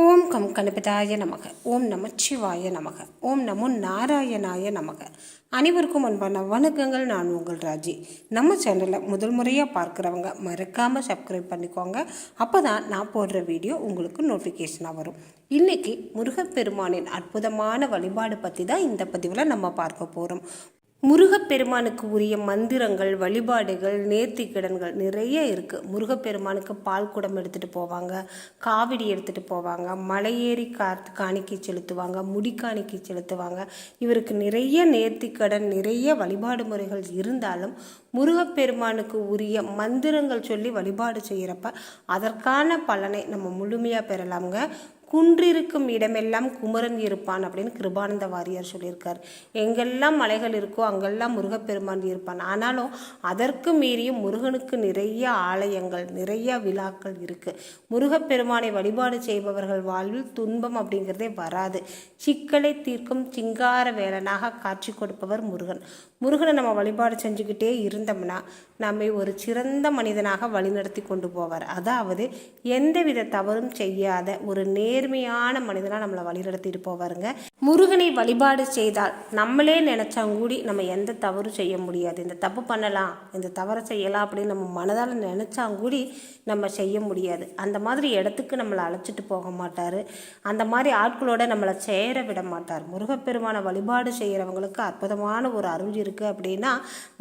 ஓம் come கணபதாய நமக. ஓம் நமச்சிவாய நமக. ஓம் நமோ நாராயணாய நமக. அனைவருக்கும் அன்பான வணக்கங்கள். நான் உங்கள் ராஜி. நம்ம சேனலை முதல் முறையாக பார்க்குறவங்க மறக்காமல் சப்ஸ்கிரைப் பண்ணிக்கோங்க. அப்போ தான் நான் போடுற வீடியோ உங்களுக்கு நோட்டிஃபிகேஷனாக வரும். இன்றைக்கி முருகப்பெருமானின் அற்புதமான வழிபாடு பற்றி தான் இந்த பதிவில் நம்ம பார்க்க போகிறோம் முருகப்பெருமானுக்கு உரிய மந்திரங்கள் வழிபாடுகள் நேர்த்திக்கடன்கள் நிறைய இருக்குது முருகப்பெருமானுக்கு பால் குடம் எடுத்துகிட்டு போவாங்க காவடி எடுத்துகிட்டு போவாங்க மலையேறி காத்து காணிக்கை செலுத்துவாங்க முடி காணிக்கை செலுத்துவாங்க. இவருக்கு நிறைய நேர்த்திக்கடன் நிறைய வழிபாடு முறைகள் இருந்தாலும் முருகப்பெருமானுக்கு உரிய மந்திரங்கள் சொல்லி வழிபாடு செய்கிறப்ப அதற்கான பலனை நம்ம முழுமையாக பெறலாமுங்க. குன்றிருக்கும் இடமெல்லாம் குமரன் இருப்பான் அப்படின்னு கிருபானந்த வாரியார் சொல்லியிருக்கார். எங்கெல்லாம் மலைகள் இருக்கோ அங்கெல்லாம் முருகப்பெருமான் இருப்பான். ஆனாலும் அதற்கு மீறியும் முருகனுக்கு நிறைய ஆலயங்கள் நிறைய விழாக்கள் இருக்குது முருகப்பெருமானை வழிபாடு செய்பவர்கள் வாழ்வில் துன்பம் அப்படிங்கிறதே வராது. சிக்கலை தீர்க்கும் சிங்கார வேலனாக காட்சி கொடுப்பவர் முருகன். முருகனை நம்ம வழிபாடு செஞ்சுக்கிட்டே இருந்தோம்னா நம்மை ஒரு சிறந்த மனிதனாக வழிநடத்தி கொண்டு போவார். அதாவது எந்தவித தவறும் செய்யாத ஒரு நேர் நேர்மையான மனிதனாக நம்மளை வழிநடத்திட்டு போவாருங்க. முருகனை வழிபாடு செய்தால் நம்மளே நினச்சாங்கூடி நம்ம எந்த தவறும் செய்ய முடியாது. இந்த தப்பு பண்ணலாம் இந்த தவறை செய்யலாம் அப்படின்னு நம்ம மனதால் நினச்சாங்கூடி நம்ம செய்ய முடியாது. அந்த மாதிரி இடத்துக்கு நம்மளை அழைச்சிட்டு போக மாட்டார். அந்த மாதிரி ஆட்களோட நம்மளை சேர விட மாட்டார். முருகப்பெருமான வழிபாடு செய்கிறவங்களுக்கு அற்புதமான ஒரு அருள் இருக்குது அப்படின்னா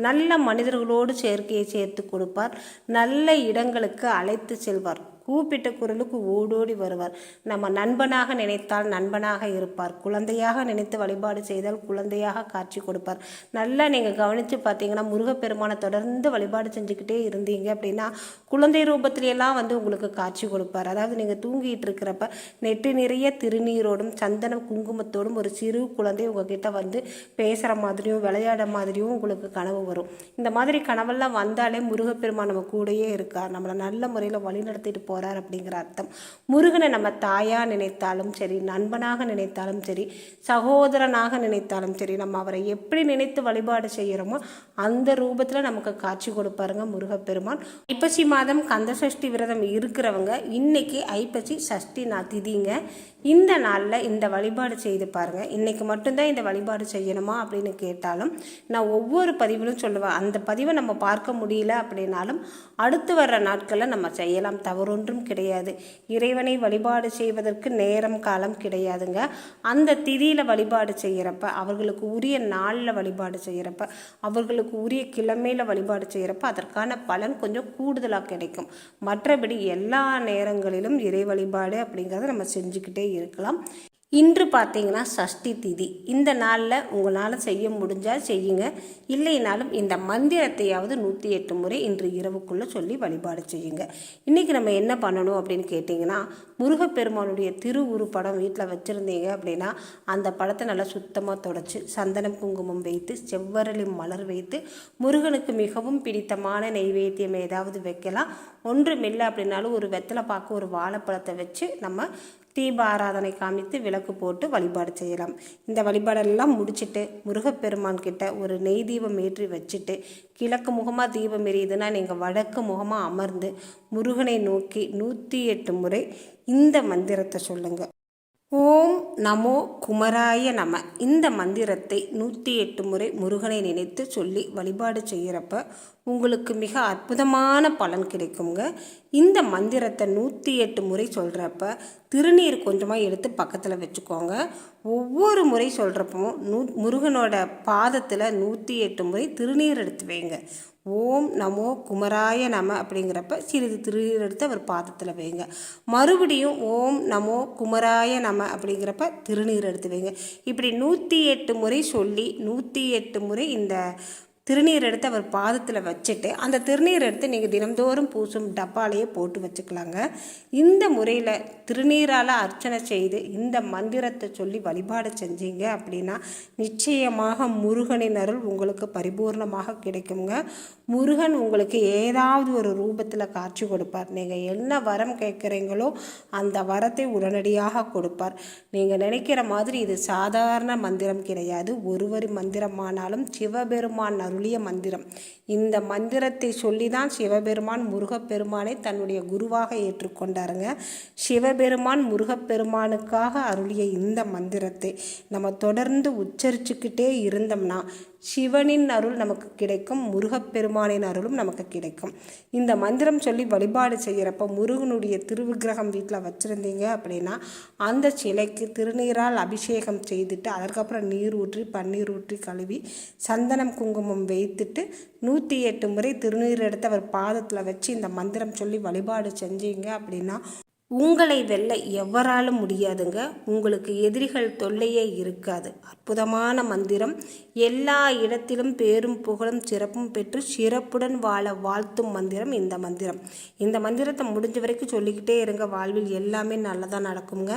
நல்ல மனிதர்களோடு சேர்க்கையை சேர்த்து கொடுப்பார். நல்ல இடங்களுக்கு அழைத்து செல்வார். கூப்பிட்ட குரலுக்கு ஓடோடி வருவார். நம்ம நண்பனாக நினைத்தால் நண்பனாக இருப்பார். குழந்தையாக நினைத்து வழிபாடு செய்தால் குழந்தையாக காட்சி கொடுப்பார். நல்லா நீங்கள் கவனித்து பார்த்தீங்கன்னா முருகப்பெருமானை தொடர்ந்து வழிபாடு செஞ்சுக்கிட்டே இருந்தீங்க அப்படின்னா குழந்தை ரூபத்திலெல்லாம் வந்து உங்களுக்கு காட்சி கொடுப்பார். அதாவது நீங்கள் தூங்கிட்டு இருக்கிறப்ப நெட்டு நிறைய திருநீரோடும் சந்தன குங்குமத்தோடும் ஒரு சிறு குழந்தை உங்ககிட்ட வந்து பேசுகிற மாதிரியும் விளையாட மாதிரியும் உங்களுக்கு கனவு வரும். இந்த மாதிரி கனவெல்லாம் வந்தாலே முருகப்பெருமான் நம்ம கூடயே இருக்கார். நம்மளை நல்ல முறையில் வழிநடத்திட்டு போ போகிறார் அப்படிங்கிற அர்த்தம். முருகனை நம்ம தாயாக நினைத்தாலும் சரி நண்பனாக நினைத்தாலும் சரி சகோதரனாக நினைத்தாலும் சரி நம்ம அவரை எப்படி நினைத்து வழிபாடு செய்கிறோமோ அந்த ரூபத்தில் நமக்கு காட்சி கொடுப்பாருங்க முருகப்பெருமான். ஐப்பசி மாதம் கந்த சஷ்டி விரதம் இருக்கிறவங்க இன்னைக்கு ஐப்பசி சஷ்டி நான் திதிங்க. இந்த நாளில் இந்த வழிபாடு செய்து பாருங்கள் இன்றைக்கி மட்டும்தான் இந்த வழிபாடு செய்யணுமா அப்படின்னு கேட்டாலும் நான் ஒவ்வொரு பதிவிலும் சொல்லுவேன். அந்த பதிவை நம்ம பார்க்க முடியல அப்படின்னாலும் அடுத்து வர்ற நாட்களில் நம்ம செய்யலாம். தவறொன்றும் கிடையாது. இறைவனை வழிபாடு செய்வதற்கு நேரம் காலம் கிடையாதுங்க. அந்த திதியில் வழிபாடு செய்கிறப்ப அவர்களுக்கு உரிய நாளில் வழிபாடு செய்கிறப்ப அவர்களுக்கு உரிய கிழமையில் வழிபாடு செய்கிறப்ப அதற்கான பலன் கொஞ்சம் கூடுதலாக கிடைக்கும். மற்றபடி எல்லா நேரங்களிலும் இறை வழிபாடு அப்படிங்கிறத நம்ம செஞ்சுக்கிட்டே இருக்கலாம். இன்று பார்த்தீங்கன்னா சஷ்டி திதி. இந்த நாளில் உங்களால் செய்ய முடிஞ்சால் செய்யுங்க. இல்லைனாலும் இந்த மந்திரத்தையாவது நூற்றி எட்டு முறை இன்று இரவுக்குள்ளே சொல்லி வழிபாடு செய்யுங்க. இன்றைக்கி நம்ம என்ன பண்ணணும் அப்படின்னு கேட்டிங்கன்னா முருகப்பெருமானுடைய திரு படம் வீட்டில் வச்சுருந்தீங்க அப்படின்னா அந்த படத்தை நல்லா சுத்தமாக தொடச்சி சந்தனம் குங்குமம் வைத்து செவ்வரளி மலர் வைத்து முருகனுக்கு மிகவும் பிடித்தமான நெய்வேத்தியம் ஏதாவது வைக்கலாம். ஒன்றுமில்லை அப்படின்னாலும் ஒரு வெத்தலை பார்க்க ஒரு வாழைப்பழத்தை வச்சு நம்ம தீப ஆராதனை காமித்து விளக்கு போட்டு வழிபாடு செய்யலாம். இந்த வழிபாடெல்லாம் முடிச்சுட்டு முருகப்பெருமான் கிட்ட ஒரு நெய் தீபம் ஏற்றி வச்சுட்டு கிழக்கு முகமாக தீபம் எரியுதுன்னா நீங்கள் வடக்கு முகமாக அமர்ந்து முருகனை நோக்கி நூற்றி எட்டு முறை இந்த மந்திரத்தை சொல்லுங்கள் ஓம் நமோ குமராய நம. இந்த மந்திரத்தை நூற்றி எட்டு முறை முருகனை நினைத்து சொல்லி வழிபாடு செய்கிறப்ப உங்களுக்கு மிக அற்புதமான பலன் கிடைக்குங்க. இந்த மந்திரத்தை நூற்றி எட்டு முறை சொல்கிறப்ப திருநீர் கொஞ்சமாக எடுத்து பக்கத்தில் வச்சுக்கோங்க. ஒவ்வொரு முறை சொல்கிறப்பவும் நூ முருகனோட பாதத்தில் நூற்றி எட்டு முறை திருநீர் எடுத்து வைங்க. ஓம் நமோ குமராய நம அப்படிங்கிறப்ப சிறிது திருநீர் எடுத்து அவர் பாதத்தில் வைங்க. மறுபடியும் ஓம் நமோ குமராய நம அப்படிங்கிறப்ப திருநீர் எடுத்து வைங்க. இப்படி நூற்றி எட்டு முறை சொல்லி நூற்றி எட்டு முறை இந்த திருநீர் எடுத்து அவர் பாதத்தில் வச்சுட்டு அந்த திருநீர் எடுத்து நீங்கள் தினம்தோறும் பூசும் டப்பாலேயே போட்டு வச்சுக்கலாங்க. இந்த முறையில் திருநீரால் அர்ச்சனை செய்து இந்த மந்திரத்தை சொல்லி வழிபாடு செஞ்சீங்க அப்படின்னா நிச்சயமாக முருகனின் அருள் உங்களுக்கு பரிபூர்ணமாக கிடைக்குங்க. முருகன் உங்களுக்கு ஏதாவது ஒரு ரூபத்தில் காட்சி கொடுப்பார். நீங்கள் என்ன வரம் கேட்குறீங்களோ அந்த வரத்தை உடனடியாக கொடுப்பார். நீங்கள் நினைக்கிற மாதிரி இது சாதாரண மந்திரம் கிடையாது. ஒருவரி மந்திரமானாலும் சிவபெருமான் அருள் அருளிய மந்திரம். இந்த மந்திரத்தை சொல்லி தான் சிவபெருமான் முருகப்பெருமானை தன்னுடைய குருவாக ஏற்றுக்கொண்டாருங்க. சிவபெருமான் முருகப்பெருமானுக்காக அருளிய இந்த மந்திரத்தை நம்ம தொடர்ந்து உச்சரிச்சுக்கிட்டே இருந்தோம்னா சிவனின் அருள் நமக்கு கிடைக்கும் முருகப்பெருமானின் அருளும் நமக்கு கிடைக்கும். இந்த மந்திரம் சொல்லி வழிபாடு செய்கிறப்ப முருகனுடைய திருவிக்கிரகம் வீட்டில் வச்சுருந்தீங்க அப்படின்னா அந்த சிலைக்கு திருநீரால் அபிஷேகம் செய்துட்டு அதற்கப்புறம் நீர் ஊற்றி பன்னீர் ஊற்றி கழுவி சந்தனம் குங்குமம் வைத்துட்டு நூற்றி எட்டு முறை திருநீர் எடுத்து அவர் பாதத்தில் வச்சு இந்த மந்திரம் சொல்லி வழிபாடு செஞ்சீங்க அப்படின்னா உங்களை வெல்ல எவராலும் முடியாதுங்க. உங்களுக்கு எதிரிகள் தொல்லையே இருக்காது. அற்புதமான மந்திரம். எல்லா இடத்திலும் பேரும் புகழும் சிறப்பும் பெற்று சிறப்புடன் வாழ வாழ்த்தும் மந்திரம் இந்த மந்திரம். இந்த மந்திரத்தை முடிஞ்ச வரைக்கும் சொல்லிக்கிட்டே இருங்க. வாழ்வில் எல்லாமே நல்லதாக நடக்குங்க